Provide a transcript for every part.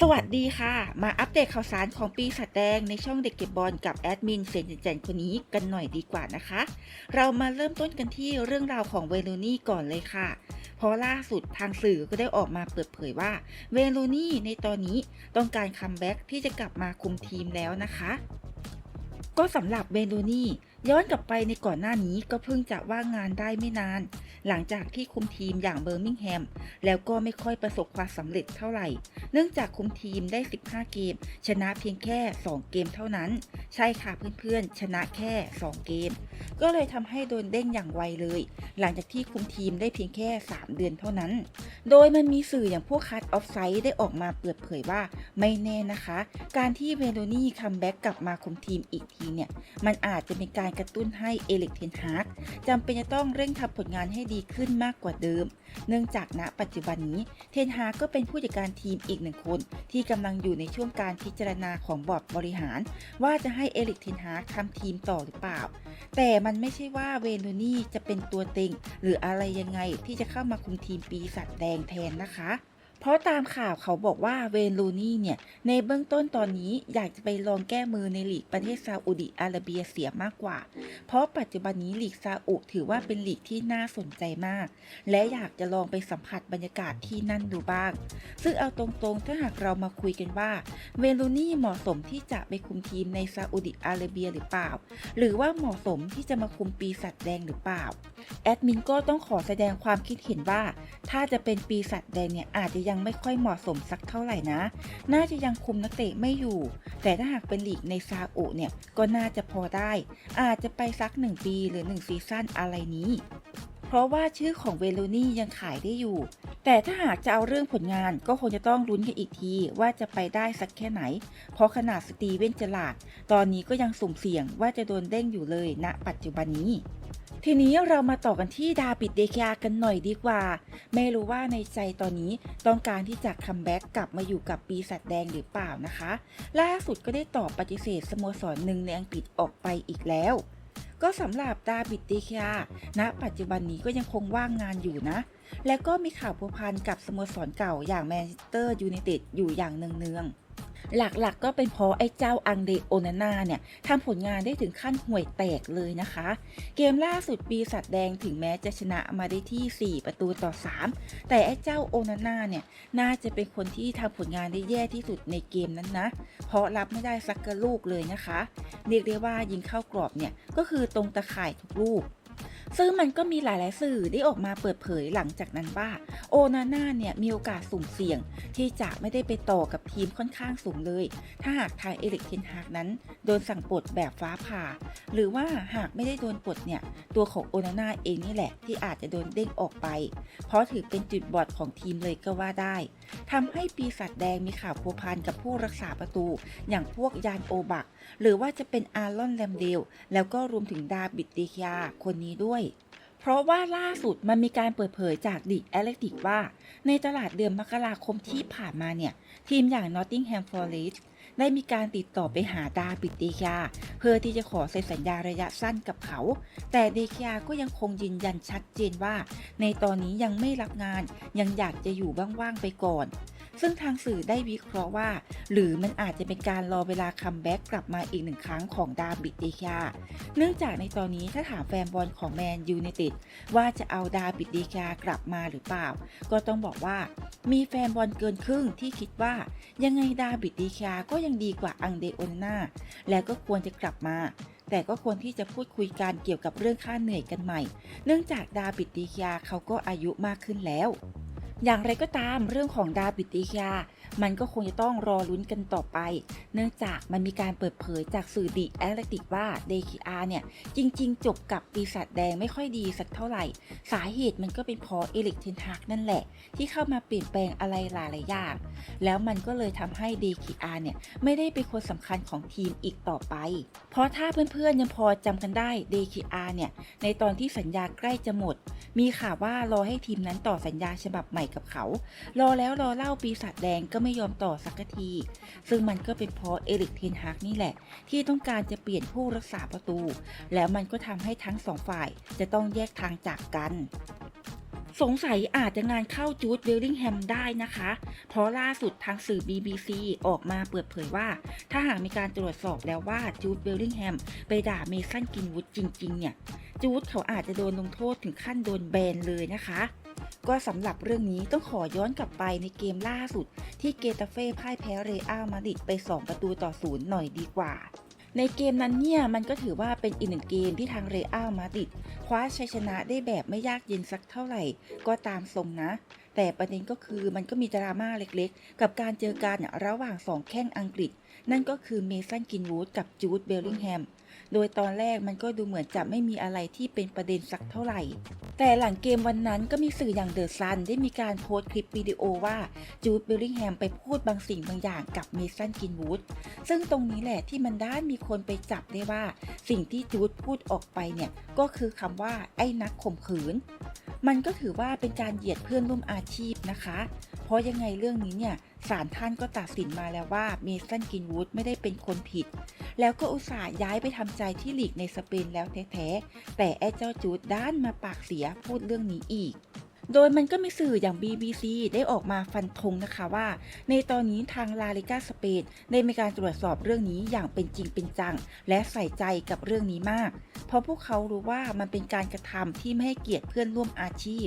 สวัสดีค่ะ มาอัปเดตข่าวสารของปีศาจแดงในช่องเด็กเก็บบอลกับแอดมินเซนเจนคนนี้กันหน่อยดีกว่านะคะ เรามาเริ่มต้นกันที่เรื่องราวของเวโรนี่ก่อนเลยค่ะ เพราะล่าสุดทางสื่อก็ได้ออกมาเปิดเผยว่าเวโรนี่ในตอนนี้ต้องการคัมแบ็กที่จะกลับมาคุมทีมแล้วนะคะก็สำหรับเวโรนี่ย้อนกลับไปในก่อนหน้านี้ก็เพิ่งจะว่างงานได้ไม่นาน หลังจากที่คุมทีมอย่างเบอร์มิงแฮม แล้วก็ไม่ค่อยประสบความสำเร็จเท่าไหร่ เนื่องจากคุมทีมได้ 15 เกม ชนะเพียงแค่ 2 เกมเท่านั้น ใช่ค่ะเพื่อนๆ ชนะแค่ 2 เกม ก็เลยทำให้โดนเด้งอย่างไวเลย หลังจากที่คุมทีมได้เพียงแค่ 3 เดือนเท่านั้น โดยมันมีสื่ออย่างพวกคัตออฟไซด์ได้ออกมาเปิดเผยว่าไม่แน่นะคะ การที่เวโรนี่คัมแบ็กกลับมาคุมทีมอีกทีเนี่ยมันอาจจะเป็นการกระตุ้นให้เอเล็กเทนฮาร์กจำเป็นจะต้องเร่งทำผลงานให้ดีขึ้นมากกว่าเดิม เนื่องจากณปัจจุบันนี้เทนฮาก็เป็นผู้จัดการทีมอีกหนึ่งคน ที่กำลังอยู่ในช่วงการพิจารณาของบอร์ดบริหาร ว่าจะให้เอริกเทนฮาทำทีมต่อหรือเปล่า แต่มันไม่ใช่ว่าเวนูนี่จะเป็นตัวเต็ง หรืออะไรยังไงที่จะเข้ามาคุมทีมปีศาจแดงแทนนะคะ เพราะตามข่าวเขาบอกว่าเวนลูนี่เนี่ย ในเบื้องต้นตอนนี้อยากจะไปลองแก้มือในลีกประเทศซาอุดิอาระเบียเสียมากกว่า เพราะปัจจุบันนี้ลีกซาอุถือว่าเป็นลีกที่น่าสนใจมาก และอยากจะลองไปสัมผัสบรรยากาศที่นั่นดูบ้าง ซึ่งเอาตรงๆถ้าหากเรามาคุยกันว่า เวนลูนี่เหมาะสมที่จะไปคุมทีมในซาอุดิอาระเบียหรือเปล่า หรือว่าเหมาะสมที่จะมาคุมปีศาจแดงหรือเปล่าแอดมินก็ต้องขอแสดงความคิดเห็นว่า ถ้าจะเป็นปีศาจแดงเนี่ยอาจจะยังไม่ค่อยเหมาะสมสักเท่าไหร่นะ น่าจะยังคุมนักเตะไม่อยู่ แต่ถ้าหากเป็นลีกในซาอุเนี่ยก็น่าจะพอได้ อาจจะไปสัก 1 ปีหรือ 1 ซีซั่นอะไรนี้ เพราะว่าชื่อของเวโรนี่ยังขายได้อยู่ แต่ถ้าหากจะเอาเรื่องผลงานก็คงจะต้องลุ้นกันอีกทีว่าจะไปได้สักแค่ไหน เพราะขนาดสตีเวนเจลาดตอนนี้ก็ยังสุ่มเสี่ยงว่าจะโดนเด้งอยู่เลยณปัจจุบันนี้ ทีนี้เรามาต่อกันที่ดาบิดเดคยากันหน่อยดีกว่า ไม่รู้ว่าในใจตอนนี้ต้องการที่จะคัมแบ็กกลับมาอยู่กับปีศาจแดงหรือเปล่านะคะ ล่าสุดก็ได้ตอบปฏิเสธสโมสรหนึ่งในอังกฤษออกไปอีกแล้ว ก็สำหรับดาบิดเดคยาณปัจจุบันนี้ก็ยังคงว่างงานอยู่นะ และก็มีข่าวพัวพันกับสโมสรเก่าอย่างแมนเชสเตอร์ยูไนเต็ดอยู่อย่างเนืองๆ หลักๆก็เป็นเพราะไอ้เจ้าอังเดโอนาน่าเนี่ยทำผลงานได้ถึงขั้นห่วยแตกเลยนะคะ เกมล่าสุดปีศาจแดงถึงแม้จะชนะมาได้ที่ 4 ประตูต่อ 3 แต่ไอ้เจ้าโอนาน่าเนี่ยน่าจะเป็นคนที่ทำผลงานได้แย่ที่สุดในเกมนั้นนะ เพราะรับไม่ได้สักกระลูกเลยนะคะ เรียกได้ว่ายิงเข้ากรอบเนี่ยก็คือตรงตะข่ายทุกลูก ซึ่งมันก็มีหลายๆสื่อได้ออกมาเปิดเผยหลังจากนั้นว่า โอนาน่าเนี่ยมีโอกาสสุ่มเสี่ยง ที่จะไม่ได้ไปต่อกับทีมค่อนข้างสูงเลย ถ้าหากทางเอริกเทนฮากนั้น โดนสั่งปลดแบบฟ้าผ่า หรือว่าหากไม่ได้โดนปลดเนี่ย ตัวของโอนาน่าเองนี่แหละที่อาจจะโดนเด้งออกไป เพราะถือเป็นจุดบอดของทีมเลยก็ว่าได้ทำให้ปีศาจแดงมีข่าวพัวพันกับผู้รักษาประตู อย่างพวกยานโอบัก หรือว่าจะเป็นอารอนแลมเดลแล้วก็รวมถึงดาบิดเดคยาคนนี้ด้วย เพราะว่าล่าสุดมันมีการเปิดเผยจากดิแอเลติกว่า ในตลาดเดือนมกราคมที่ผ่านมาเนี่ย ทีมอย่าง Nottingham Forest ได้มีการติดต่อไปหาดาบิดเดคยาเพื่อที่จะขอเซ็นสัญญาระยะสั้นกับเขา แต่เดคยาก็ยังคงยืนยันชัดเจนว่า ในตอนนี้ยังไม่รับงานยังอยากจะอยู่ว่างๆไปก่อน ซึ่งทางสื่อได้วิเคราะห์ว่า หรือมันอาจจะเป็นการรอเวลาคัมแบ็กกลับมาอีกหนึ่งครั้งของดาบิดเดคาเนื่องจากในตอนนี้ถ้าถามแฟนบอลของแมนยูไนเต็ดว่าจะเอาดาบิดเดคากลับมาหรือเปล่า ก็ต้องบอกว่า มีแฟนบอลเกินครึ่งที่คิดว่า ยังไงดาบิดเดคาก็ยังดีกว่าอังเดโอนาน่าแล้วก็ควรจะกลับมาแต่ก็ควรที่จะพูดคุยกันเกี่ยวกับเรื่องค่าเหนื่อยกันใหม่ เนื่องจากดาบิดเดคาเขาก็อายุมากขึ้นแล้ว อย่างไรก็ตามเรื่องของดาบิดเดคามันก็คงจะต้องรอลุ้นกันต่อไป เนื่องจากมันมีการเปิดเผยจากสื่อดีแอตเลติกว่าเดคิอาเนี่ย จริง ๆ จบกับปีศาจแดงไม่ค่อยดีสักเท่าไหร่ สาเหตุมันก็เป็นเพราะเอลิกเทนฮากนั่นแหละ ที่เข้ามาเปลี่ยนแปลงอะไรหลายๆอย่างแล้วมันก็เลยทำให้เดคิอาเนี่ย ไม่ได้เป็นคนสำคัญของทีมอีกต่อไป เพราะถ้าเพื่อนๆยังพอจำกันได้เดคิอาเนี่ยในตอนที่สัญญาใกล้จะหมด มีข่าวว่ารอให้ทีมนั้นต่อสัญญาฉบับใหม่กับเขา รอแล้วรอเล่าปีศาจแดงก็ไม่ยอมต่อสักที ซึ่งมันก็เป็นเพราะเอริกเทนฮากนี่แหละ ที่ต้องการจะเปลี่ยนผู้รักษาประตู แล้วมันก็ทำให้ทั้งสองฝ่ายจะต้องแยกทางจากกันสงสัยอาจจะงานเข้าจูดเวลลิงแฮมได้นะคะ เพราะล่าสุดทางสื่อ BBC ออกมาเปิดเผยว่า ถ้าหากมีการตรวจสอบแล้วว่าจูดเวลลิงแฮมไปด่าเมสันกินวุฒจริง ๆ เนี่ย จูดเขาอาจจะโดนลงโทษถึงขั้นโดนแบนเลยนะคะ ก็สำหรับเรื่องนี้ต้องขอย้อนกลับไปในเกมล่าสุด ที่เกตาเฟ่พ่ายแพ้เรอัลมาดริดไป 2 ประตูต่อศูนย์หน่อยดีกว่าในเกมนั้นเนี่ยมันก็ถือว่าเป็นอีกหนึ่งเกมที่ทางเรอัลมาดริดคว้าชัยชนะได้แบบไม่ยากเย็นสักเท่าไหร่ ก็ตามทรงนะ แต่ประเด็นก็คือมันก็มีดราม่าเล็กๆ กับการเจอกันระหว่างสองแข้งอังกฤษ นั่นก็คือเมสันกินวูดกับจูดเบลลิงแฮม โดยตอนแรกมันก็ดูเหมือนจะไม่มีอะไรที่เป็นประเด็นสักเท่าไหร่ แต่หลังเกมวันนั้นก็มีสื่ออย่างเดอะซันได้มีการโพสต์คลิปวิดีโอว่าจูดเบลลิงแฮมไปพูดบางสิ่งบางอย่างกับเมสันกินวูดซึ่งตรงนี้แหละที่มันด้านมีคนไปจับได้ว่า สิ่งที่จูดพูดออกไปเนี่ยก็คือคำว่าไอ้นักข่มขืน มันก็ถือว่าเป็นการเหยียดเพื่อนร่วมอาชีพนะคะ เพราะยังไงเรื่องนี้เนี่ยศาลท่านก็ตัดสินมาแล้วว่าเมสันกินวูดไม่ได้เป็นคนผิด แล้วก็อุตส่าห์ย้ายไปทำใจที่หลีกในสเปนแล้วแท้ๆแต่ไอ้เจ้าจูดด้านมาปากเสียพูดเรื่องนี้อีก โดยมันก็มีสื่ออย่าง BBC ได้ออกมาฟันธงนะคะว่า ในตอนนี้ทางลาลิกาสเปนได้มีการตรวจสอบเรื่องนี้อย่างเป็นจริงเป็นจัง และใส่ใจกับเรื่องนี้มาก เพราะพวกเขารู้ว่ามันเป็นการกระทำที่ไม่ให้เกียรติเพื่อนร่วมอาชีพ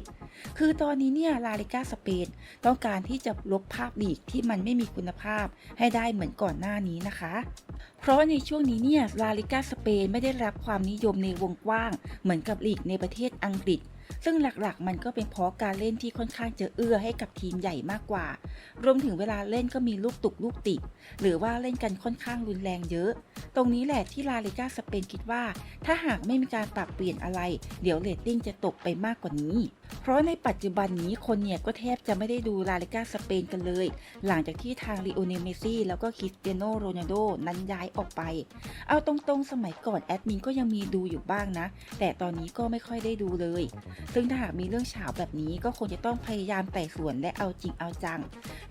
คือตอนนี้เนี่ยลาลิกาสเปนต้องการที่จะลบภาพลีกที่มันไม่มีคุณภาพให้ได้เหมือนก่อนหน้านี้นะคะเพราะในช่วงนี้เนี่ยลาลิกาสเปนไม่ได้รับความนิยมในวงกว้าง เหมือนกับลีกในประเทศอังกฤษ ซึ่งหลักๆ มันก็เป็นเพราะการเล่นที่ค่อนข้างจะเอื้อให้กับทีมใหญ่มากกว่า รวมถึงเวลาเล่นก็มีลูกตุกลูกติด หรือว่าเล่นกันค่อนข้างรุนแรงเยอะ ตรงนี้แหละที่ลาลิกาสเปนคิดว่า ถ้าหากไม่มีการปรับเปลี่ยนอะไร เดี๋ยวเรตติ้งจะตกไปมากกว่านี้ เพราะในปัจจุบันนี้คนเนี่ยก็แทบจะไม่ได้ดูลาลิกาสเปนกันเลย หลังจากที่ทางลีโอเนลเมซี่แล้วก็คริสเตียโนโรนัลโดนั้นย้ายออกไป เอาตรงๆสมัยก่อนแอดมินก็ยังมีดูอยู่บ้างนะ แต่ตอนนี้ก็ไม่ค่อยได้ดูเลยซึ่งถ้าหากมีเรื่องเฉาวแบบนี้ก็คงจะต้องพยายามไต่สวนและเอาจริงเอาจัง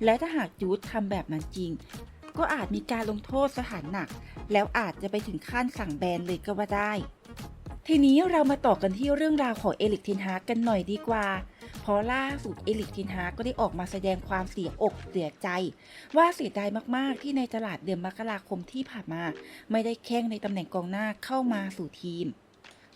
และถ้าหากจูดทำแบบนั้นจริง ก็อาจมีการลงโทษสถานหนัก แล้วอาจจะไปถึงขั้นสั่งแบนเลยก็ว่าได้ทีนี้เรามาต่อกันที่เรื่องราวของเอลิกเทนฮากันหน่อยดีกว่า เพราะล่าสุดเอลิกเทนฮาก็ได้ออกมาแสดงความเสียอกเสียใจ ว่าเสียดายมากๆที่ในตลาดเดือนมกราคมที่ผ่านมา ไม่ได้แข้งในตำแหน่งกองหน้าเข้ามาสู่ทีม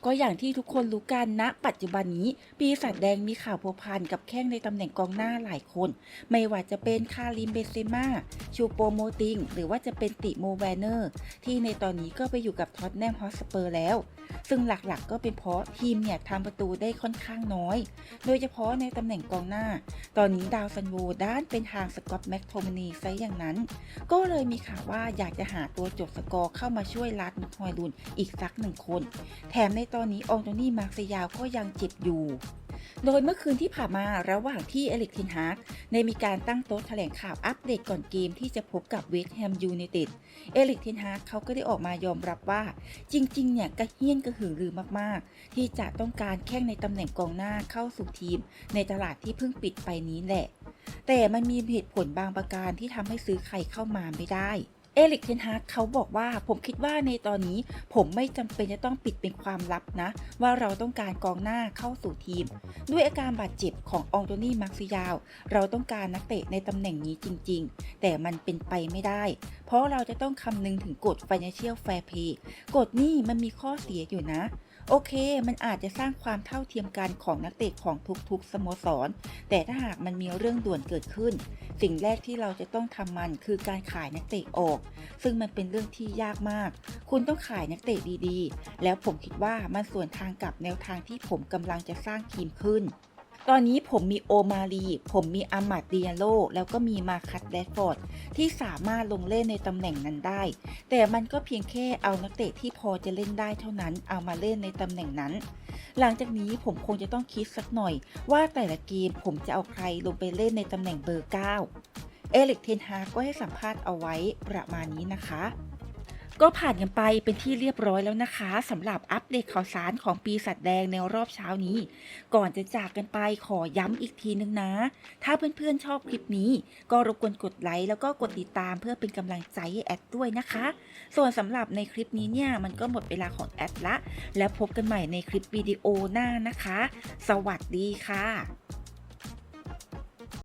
ก็อย่างที่ทุกคนรู้กันณปัจจุบันนี้ ปีศาจแดงมีข่าวพัวพันกับแข้งในตำแหน่งกองหน้าหลายคน ไม่ว่าจะเป็นคาริมเบเซมาชูโปโมติง หรือว่าจะเป็นติโมแวนเนอร์ ที่ในตอนนี้ก็ไปอยู่กับท็อตแนมฮอสเปอร์แล้ว ซึ่งหลักๆก็เป็นเพราะทีมเนี่ยทำประตูได้ค่อนข้างน้อย โดยเฉพาะในตำแหน่งกองหน้า ตอนนี้ดาวซันโวด้านเป็นทางสกอตแม็กโทมนีซะอย่างนั้น ก็เลยมีข่าวว่าอยากจะหาตัวจบสกอร์เข้ามาช่วยลัดมิฮอยลุนอีกสักหนึ่งคน แถมในตอนนี้องโตนี่มาร์เซยาวก็ยังเจ็บอยู่ โดยเมื่อคืนที่ผ่านมาระหว่างที่เอลิกเทนฮากได้มีการตั้งโต๊ะแถลงข่าวอัปเดตก่อนเกมที่จะพบกับเวสต์แฮมยูไนเต็ด เอลิกเทนฮาร์กเขาก็ได้ออกมายอมรับว่า จริง ๆ เนี่ยกระเฮี้ยนกระหือรือมาก ๆ ที่จะต้องการแข่งในตำแหน่งกองหน้าเข้าสู่ทีม ในตลาดที่เพิ่งปิดไปนี้แหละ แต่มันมีเหตุผลบางประการที่ทำให้ซื้อใครเข้ามาไม่ได้ เอลิกเทนฮากเขาบอกว่าผมคิดว่าในตอนนี้ผมไม่จำเป็นจะต้องปิดเป็นความลับนะ ว่าเราต้องการกองหน้าเข้าสู่ทีม ด้วยอาการบาดเจ็บขององโตนี่มาร์ซิยาว เราต้องการนักเตะในตำแหน่งนี้จริง ๆ แต่มันเป็นไปไม่ได้ เพราะเราจะต้องคำนึงถึงกฎ Financial Fair Play กฎนี้มันมีข้อเสียอยู่นะ โอเค มันอาจจะสร้างความเท่าเทียมกันของนักเตะของทุกๆ สโมสร แต่ถ้าหากมันมีเรื่องด่วนเกิดขึ้น สิ่งแรกที่เราจะต้องทำมันคือการขายนักเตะออก ซึ่งมันเป็นเรื่องที่ยากมาก คุณต้องขายนักเตะดีๆ แล้วผมคิดว่ามันส่วนทางกับแนวทางที่ผมกำลังจะสร้างทีมขึ้น ตอนนี้ผมมีโอมารี ผมมีอามัดเดียโล แล้วก็มีมาคัตแดดฟอร์ด ที่สามารถลงเล่นในตำแหน่งนั้นได้ แต่มันก็เพียงแค่เอานักเตะที่พอจะเล่นได้เท่านั้น เอามาเล่นในตำแหน่งนั้น หลังจากนี้ผมคงจะต้องคิดสักหน่อย ว่าแต่ละเกมผมจะเอาใครลงไปเล่นในตำแหน่งเบอร์ 9 เอลิกเทนฮาก็ให้สัมภาษณ์เอาไว้ประมาณนี้นะคะ ก็ผ่านกันไปเป็นที่เรียบร้อยแล้วนะคะสำหรับอัปเดตข่าวสารของปีศาจแดงในรอบเช้านี้ ก่อนจะจากกันไปขอย้ำอีกทีนึงนะ ถ้าเพื่อนๆชอบคลิปนี้ ก็รบกวนกดไลค์แล้วก็กดติดตามเพื่อเป็นกำลังใจให้แอดด้วยนะคะ ส่วนสำหรับในคลิปนี้เนี่ยมันก็หมดเวลาของแอดละ แล้วพบกันใหม่ในคลิปวิดีโอหน้านะคะ สวัสดีค่ะ